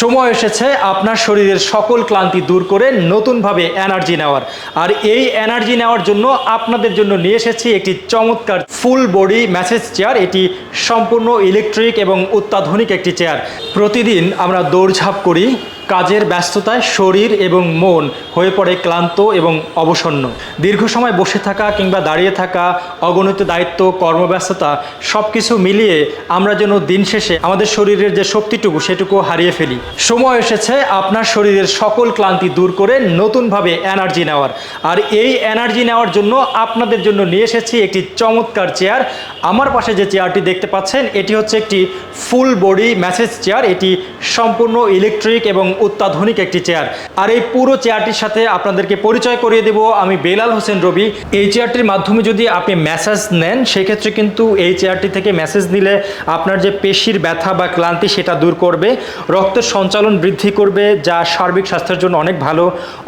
সময় এসেছে আপনার শরীরের সকল ক্লান্তি দূর করে নতুনভাবে এনার্জি নেওয়ার। আর এই এনার্জি নেওয়ার জন্য আপনাদের জন্য নিয়ে এসেছি একটি চমৎকার ফুল বডি ম্যাসেজ চেয়ার এটি সম্পূর্ণ ইলেকট্রিক এবং অত্যাধুনিক একটি চেয়ার প্রতিদিন আমরা দৌড়ঝাঁপ করি কাজের ব্যস্ততায় শরীর এবং মন হয়ে পড়ে ক্লান্ত এবং অবসন্ন। দীর্ঘ সময় বসে থাকা কিংবা দাঁড়িয়ে থাকা, অগণিত দায়িত্ব, কর্মব্যস্ততা সব কিছু মিলিয়ে আমরা যেন দিন শেষে আমাদের শরীরের যে শক্তিটুকু সেটুকু হারিয়ে ফেলি। সময় এসেছে আপনার শরীরের সকল ক্লান্তি দূর করে নতুনভাবে এনার্জি নেওয়ার। আর এই এনার্জি নেওয়ার জন্য আপনাদের জন্য নিয়ে এসেছি একটি চমৎকার চেয়ার। আমার পাশে যে চেয়ারটি দেখতে পাচ্ছেন, এটি হচ্ছে একটি ফুল বডি ম্যাসেজ চেয়ার। এটি সম্পূর্ণ ইলেকট্রিক এবং অত্যাধুনিক একটি চেয়ার আর এই পুরো চেয়ারটির সাথে আপনাদেরকে পরিচয় করিয়ে দেব আমি বেলাল হোসেন রবি। এই চেয়ারটির মাধ্যমে যদি আপনি ম্যাসাজ নেন, সেক্ষেত্রে কিন্তু এই চেয়ারটি থেকে মেসেজ নিলে আপনার যে পেশির ব্যথা বা ক্লান্তি সেটা দূর করবে রক্তের সঞ্চালন বৃদ্ধি করবে, যা সার্বিক স্বাস্থ্যের জন্য অনেক ভালো।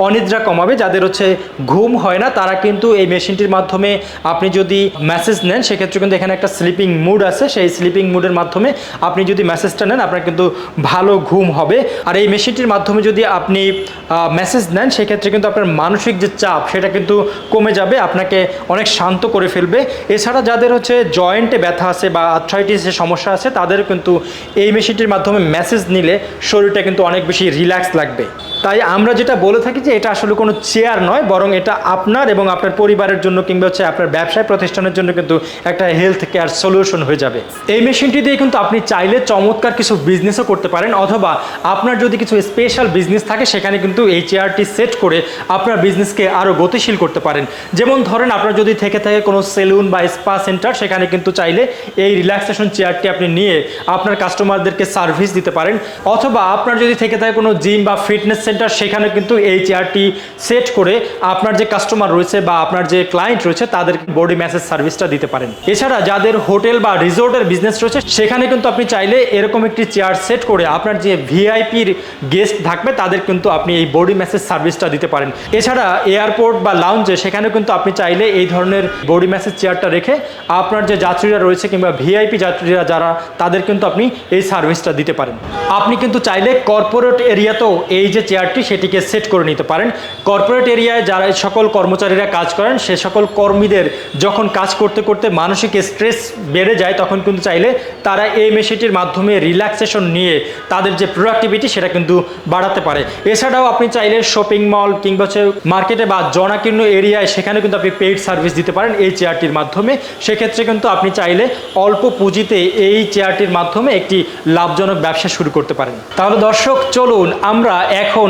অনিদ্রা কমাবে, যাদের হচ্ছে ঘুম হয় না, তারা কিন্তু এই মেশিনটির মাধ্যমে আপনি যদি মেসেজ নেন, সেক্ষেত্রে কিন্তু এখানে একটা স্লিপিং মুড আছে। সেই স্লিপিং মুডের মাধ্যমে আপনি যদি মেসেজটা নেন, আপনার কিন্তু ভালো ঘুম হবে। আর এই মেশিনটির মাধ্যমে যদি আপনি মেসেজ নেন, সেক্ষেত্রে কিন্তু আপনার মানসিক যে চাপ, সেটা কিন্তু কমে যাবে, আপনাকে অনেক শান্ত করে ফেলবে। এছাড়া যাদের হচ্ছে জয়েন্টে ব্যথা আছে বা আর্থ্রাইটিসের সমস্যা আছে তাদের কিন্তু এই মেশিনটির মাধ্যমে মেসেজ নিলে শরীরটা কিন্তু অনেক বেশি রিল্যাক্স লাগবে। তাই আমরা যেটা বলে থাকি যে এটা আসলে কোনো চেয়ার নয়, বরং এটা আপনার এবং আপনার পরিবারের জন্য কিংবা হচ্ছে আপনার ব্যবসায় প্রতিষ্ঠানের জন্য কিন্তু একটা হেলথ কেয়ার সলিউশন হয়ে যাবে। এই মেশিনটি দিয়ে কিন্তু আপনি চাইলে চমৎকার কিছু বিজনেসও করতে পারেন, অথবা আপনার যদি কিছু স্পেশাল বিজনেস থাকে, সেখানে কিন্তু এই চেয়ারটি সেট করে আপনার বিজনেসকে আরও গতিশীল করতে পারেন। যেমন ধরেন আপনার যদি থেকে থাকে কোনো সেলুন বা স্পা সেন্টার সেখানে কিন্তু চাইলে এই রিল্যাক্সেশন চেয়ারটি আপনি নিয়ে আপনার কাস্টমারদেরকে সার্ভিস দিতে পারেন, অথবা আপনার যদি থেকে থাকে কোনো জিম বা ফিটনেস সেন্টার, সেখানে কিন্তু এই চেয়ারটি সেট করে আপনার যে কাস্টমার রয়েছে বা আপনার যে ক্লায়েন্ট রয়েছে তাদের বডি ম্যাসেজ সার্ভিসটা দিতে পারেন। এছাড়া যাদের হোটেল বা রিসোর্টের বিজনেস রয়েছে, সেখানে কিন্তু আপনি চাইলে এরকম একটি চেয়ার সেট করে আপনার যে ভিআইপির গেস্ট থাকবে, তাদের কিন্তু আপনি এই বডি ম্যাসেজ সার্ভিসটা দিতে পারেন। এছাড়া এয়ারপোর্ট বা লাউঞ্জে সেখানে কিন্তু আপনি চাইলে এই ধরনের বডি ম্যাসেজ চেয়ারটা রেখে আপনার যে যাত্রীরা রয়েছে কিংবা ভিআইপি যাত্রীরা যারা, তাদের কিন্তু আপনি এই সার্ভিসটা দিতে পারেন। আপনি কিন্তু চাইলে কর্পোরেট এরিয়াতেও এই যে চেয়ারটি সেটিকে সেট করে নিতে পারেন। কর্পোরেট এরিয়ায় যারা সকল কর্মচারীরা কাজ করেন, সে সকল কর্মীদের যখন কাজ করতে করতে মানসিক স্ট্রেস বেড়ে যায়, তখন কিন্তু চাইলে তারা এই মেশিনটির মাধ্যমে রিল্যাক্সেশন নিয়ে তাদের যে প্রোডাক্টিভিটি সেটা কিন্তু বাড়াতে পারে। এছাড়াও আপনি চাইলে শপিং মল কিংবা হচ্ছে মার্কেটে বা জনাকীর্ণ এরিয়ায় সেখানে কিন্তু আপনি পেইড সার্ভিস দিতে পারেন এই চেয়ারটির মাধ্যমে। সেক্ষেত্রে কিন্তু আপনি চাইলে অল্প পুঁজিতে এই চেয়ারটির মাধ্যমে একটি লাভজনক ব্যবসা শুরু করতে পারেন। তাহলে দর্শক, চলুন আমরা এখন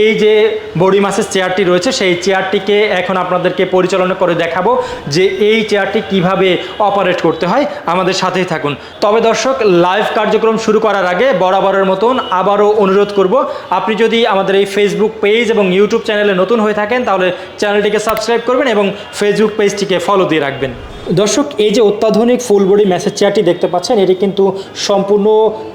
এই যে বডি মাসের চেয়ারটি রয়েছে, সেই চেয়ারটিকে এখন আপনাদেরকে পরিচালনা করে দেখাবো যে এই চেয়ারটি কীভাবে অপারেট করতে হয়। আমাদের সাথেই থাকুন। তবে দর্শক লাইভ কার্যক্রম শুরু করার আগে বরাবরের মতন আবারও অনুরোধ করব, আপনি যদি আমাদের এই ফেসবুক পেজ এবং ইউটিউব চ্যানেলে নতুন হয়ে থাকেন, তাহলে চ্যানেলটিকে সাবস্ক্রাইব করবেন এবং ফেসবুক পেজটিকে ফলো দিয়ে রাখবেন। দর্শক, এই যে অত্যাধুনিক ফুল বডি চেয়ারটি দেখতে পাচ্ছেন, এটি কিন্তু সম্পূর্ণ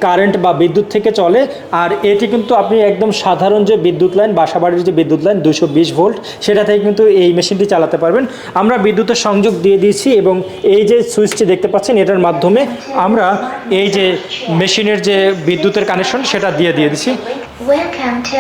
কারেন্ট বা বিদ্যুৎ থেকে চলে। আর এটি কিন্তু আপনি একদম সাধারণ যে বিদ্যুৎ লাইন, বাসাবাড়ির যে বিদ্যুৎ লাইন দুশো বিশ ভোল্ট, সেটা থেকে কিন্তু এই মেশিনটি চালাতে পারবেন। আমরা বিদ্যুতের সংযোগ দিয়ে দিয়েছি এবং এই যে সুইচটি দেখতে পাচ্ছেন, এটার মাধ্যমে আমরা এই যে মেশিনের যে বিদ্যুতের কানেকশন, সেটা দিয়ে দিয়ে দিচ্ছি। Welcome to.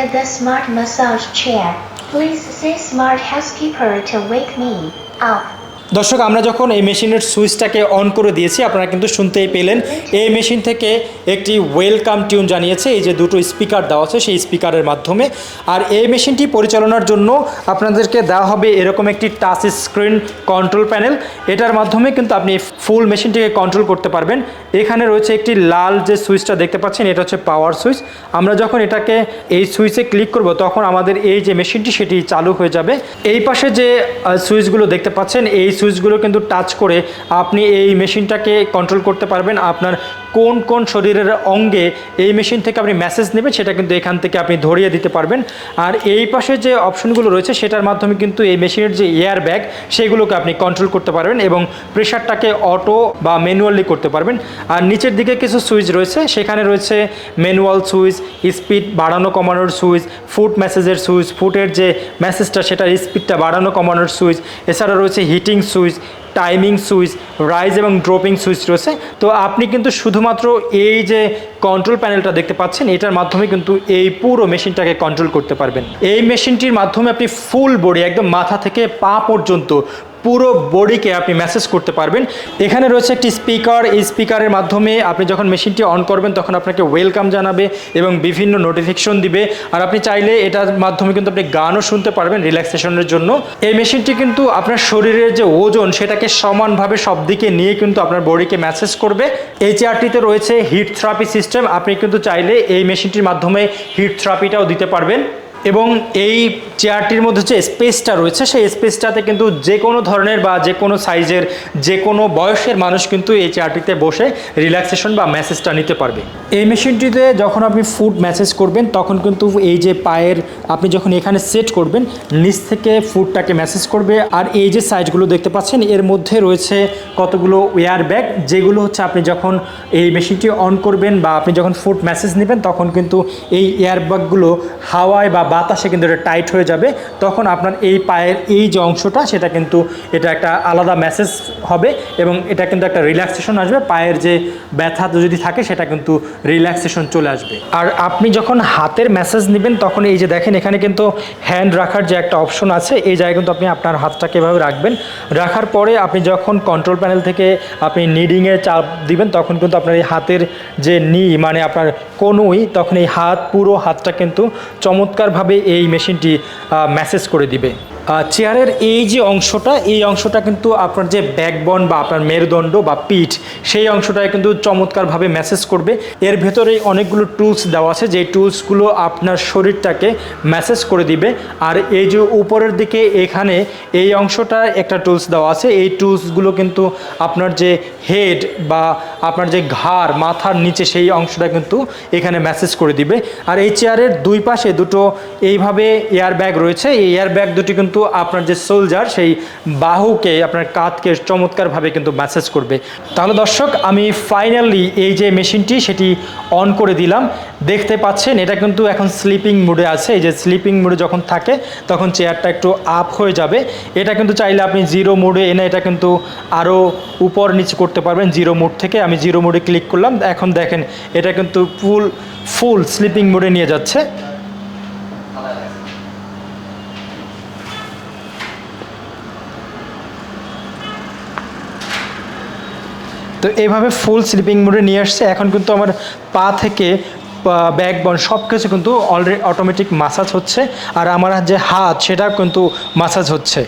দর্শক, আমরা যখন এই মেশিনের সুইচটাকে অন করে দিয়েছি, আপনারা কিন্তু শুনতেই পেলেন, এই মেশিন থেকে একটি ওয়েলকাম টিউন জানিয়েছে, এই যে দুটো স্পিকার দেওয়া আছে, সেই স্পিকারের মাধ্যমে। আর এই মেশিনটি পরিচালনার জন্য আপনাদেরকে দেওয়া হবে এরকম একটি টাচ স্ক্রিন কন্ট্রোল প্যানেল এটার মাধ্যমে কিন্তু আপনি ফুল মেশিনটিকে কন্ট্রোল করতে পারবেন। এখানে রয়েছে একটি লাল যে সুইচটা দেখতে পাচ্ছেন, এটা হচ্ছে পাওয়ার সুইচ। আমরা যখন এটাকে এই সুইচে ক্লিক করব, তখন আমাদের এই যে মেশিনটি, সেটি চালু হয়ে যাবে। এই পাশে যে সুইচগুলো দেখতে পাচ্ছেন, এই সুইচগুলো কিন্তু টাচ করে আপনি এই মেশিনটাকে কন্ট্রোল করতে পারবেন। আপনার কোন কোন শরীরের অঙ্গে এই মেশিন থেকে আপনি মেসেজ নেবেন, সেটা কিন্তু এখান থেকে আপনি ধরিয়ে দিতে পারবেন। আর এই পাশে যে অপশনগুলো রয়েছে, সেটার মাধ্যমে কিন্তু এই মেশিনের যে এয়ার ব্যাগ সেগুলোকে আপনি কন্ট্রোল করতে পারবেন এবং প্রেশারটাকে অটো বা ম্যানুয়ালি করতে পারবেন। আর নিচের দিকে কিছু সুইচ রয়েছে, সেখানে রয়েছে ম্যানুয়াল সুইচ স্পিড বাড়ানো কমানোর সুইচ ফুট মেসেজের সুইচ ফুটের যে মেসেজটা সেটার স্পিডটা বাড়ানো কমানোর সুইচ এছাড়া রয়েছে heating switch timing switch rise এবং ড্রপিং সুইচ রয়েছে। তো আপনি কিন্তু শুধুমাত্র এই যে কন্ট্রোল প্যানেলটা দেখতে পাচ্ছেন, এটার মাধ্যমে কিন্তু এই পুরো মেশিনটাকে কন্ট্রোল করতে পারবেন। এই মেশিনটির মাধ্যমে আপনি ফুল বডি একদম মাথা থেকে পা পর্যন্ত পুরো বডিকে আপনি মেসেজ করতে পারবেন। এখানে রয়েছে একটি স্পিকার এই স্পিকারের মাধ্যমে আপনি যখন মেশিনটি অন করবেন, তখন আপনাকে ওয়েলকাম জানাবে এবং বিভিন্ন নোটিফিকেশন দিবে। আর আপনি চাইলে এটার মাধ্যমে কিন্তু আপনি গানও শুনতে পারবেন রিল্যাক্সেশনের জন্য। এই মেশিনটি কিন্তু আপনার শরীরের যে ওজন, সেটাকে সমানভাবে সব দিকে নিয়ে কিন্তু আপনার বডিকে মেসেজ করবে। এই চেয়ারটিতে রয়েছে হিট থেরাপি সিস্টেম আপনি কিন্তু চাইলে এই মেশিনটির মাধ্যমে হিট থেরাপিটাও দিতে পারবেন। এবং এই চেয়ারটির মধ্যে যে স্পেসটা রয়েছে, সেই স্পেসটাতে কিন্তু যে কোনো ধরনের বা যে কোনো সাইজের যে কোনো বয়সের মানুষ কিন্তু এই চেয়ারটিতে বসে রিল্যাক্সেশন বা ম্যাসেজটা নিতে পারবে। এই মেশিনটিতে যখন আপনি ফুড ম্যাসেজ করবেন, তখন কিন্তু এই যে পায়ের আপনি যখন এখানে সেট করবেন, নিচ থেকে ফুডটাকে ম্যাসেজ করবে। আর এই যে সাইজগুলো দেখতে পাচ্ছেন, এর মধ্যে রয়েছে কতগুলো ওয়্যার ব্যাগ যেগুলো হচ্ছে আপনি যখন এই মেশিনটি অন করবেন বা আপনি যখন ফুড ম্যাসেজ নেবেন, তখন কিন্তু এই এয়ার ব্যাগগুলো হাওয়ায় বা বাতাসে কিন্তু এটা টাইট হয়ে যাবে, তখন আপনার এই পায়ের এই যে অংশটা, সেটা কিন্তু এটা একটা আলাদা মেসেজ হবে এবং এটা কিন্তু একটা রিল্যাক্সেশন আসবে। পায়ের যে ব্যথা যদি থাকে, সেটা কিন্তু রিল্যাক্সেশন চলে আসবে। আর আপনি যখন হাতের মেসেজ নেবেন, তখন এই যে দেখেন, এখানে কিন্তু হ্যান্ড রাখার যে একটা অপশন আছে, এই জায়গায় কিন্তু আপনি আপনার হাতটাকে এভাবে রাখবেন। রাখার পরে আপনি যখন কন্ট্রোল প্যানেল থেকে আপনি নিডিংয়ে চাপ দিবেন, তখন কিন্তু আপনার এই হাতের যে নি মানে আপনার কোনোই তখন এই হাত, পুরো হাতটা কিন্তু চমৎকারভাবে এই মেশিনটি মেসেজ করে দিবে। চেয়ারের এই যে অংশটা, এই অংশটা কিন্তু আপনার যে ব্যাকবন বা আপনার মেরুদণ্ড বা পিঠ, সেই অংশটায় কিন্তু চমৎকারভাবে মেসেজ করবে। এর ভেতরে অনেকগুলো টুলস দেওয়া আছে যে টুলসগুলো আপনার শরীরটাকে মেসেজ করে দিবে। আর এই যে উপরের দিকে এখানে এই অংশটা একটা টুলস দেওয়া আছে। এই টুলসগুলো কিন্তু আপনার যে হেড বা আপনার যে ঘাড়, মাথার নিচে সেই অংশটা কিন্তু এখানে মেসেজ করে দিবে। আর এই চেয়ারের দুই পাশে দুটো এইভাবে এয়ার ব্যাগ রয়েছে। এই এয়ার ব্যাগ দুটি কিন্তু আপনার যে সোলজার সেই বাহুকে, আপনার কাঁধকে চমৎকারভাবে কিন্তু মেসেজ করবে। তাহলে দর্শক, আমি ফাইনালি এই যে মেশিনটি সেটি অন করে দিলাম। দেখতে পাচ্ছেন, এটা কিন্তু এখন স্লিপিং মুডে আছে। এই যে স্লিপিং মুডে যখন থাকে, তখন চেয়ারটা একটু আপ হয়ে যাবে। এটা কিন্তু চাইলে আপনি জিরো মোডে এনে এটা কিন্তু আরও উপর নিচে করতে পারবেন। জিরো মোড থেকে আমি জিরো মোডে ক্লিক করলাম। এখন দেখেন, এটা কিন্তু ফুল ফুল স্লিপিং মোডে নিয়ে যাচ্ছে। তো এইভাবে ফুল স্লিপিং মোডে নিয়ে আসছে। এখন কিন্তু আমার পা থেকে ব্যাক বন সব কিছু কিন্তু অলরেডি অটোমেটিক মাসাজ হচ্ছে। আর আমার যে হাত সেটা কিন্তু মাসাজ হচ্ছে।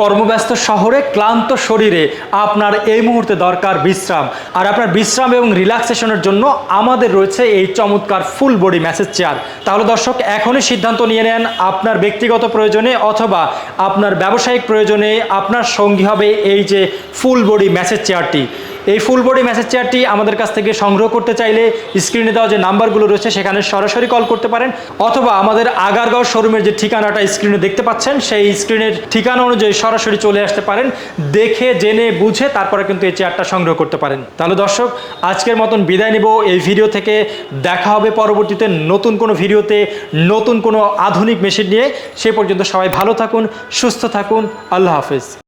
কর্মব্যস্ত শহরে, ক্লান্ত শরীরে আপনার এই মুহূর্তে দরকার বিশ্রাম। আর আপনার বিশ্রাম এবং রিল্যাক্সেশনের জন্য আমাদের রয়েছে এই চমৎকার ফুল বডি ম্যাসেজ চেয়ার তাহলে দর্শক, এখনই সিদ্ধান্ত নিয়ে নেন আপনার ব্যক্তিগত প্রয়োজনে অথবা আপনার ব্যবসায়িক প্রয়োজনে আপনার সঙ্গী হবে এই যে ফুল বডি ম্যাসেজ চেয়ারটি এই ফুল বডি মেসেজ চেয়ারটি আমাদের কাছ থেকে সংগ্রহ করতে চাইলে স্ক্রিনে দেওয়া যে নাম্বারগুলো রয়েছে, সেখানে সরাসরি কল করতে পারেন। অথবা আমাদের আগারগাঁও শোরুমের যে ঠিকানাটা স্ক্রিনে দেখতে পাচ্ছেন, সেই স্ক্রিনের ঠিকানা অনুযায়ী সরাসরি চলে আসতে পারেন। দেখে, জেনে, বুঝে তারপরে কিন্তু এই চেয়ারটা সংগ্রহ করতে পারেন। তাহলে দর্শক, আজকের মতন বিদায় নিব। এই ভিডিও থেকে দেখা হবে পরবর্তীতে নতুন কোনো ভিডিওতে নতুন কোনো আধুনিক মেশিন নিয়ে। সে পর্যন্ত সবাই ভালো থাকুন, সুস্থ থাকুন। আল্লাহ হাফেজ।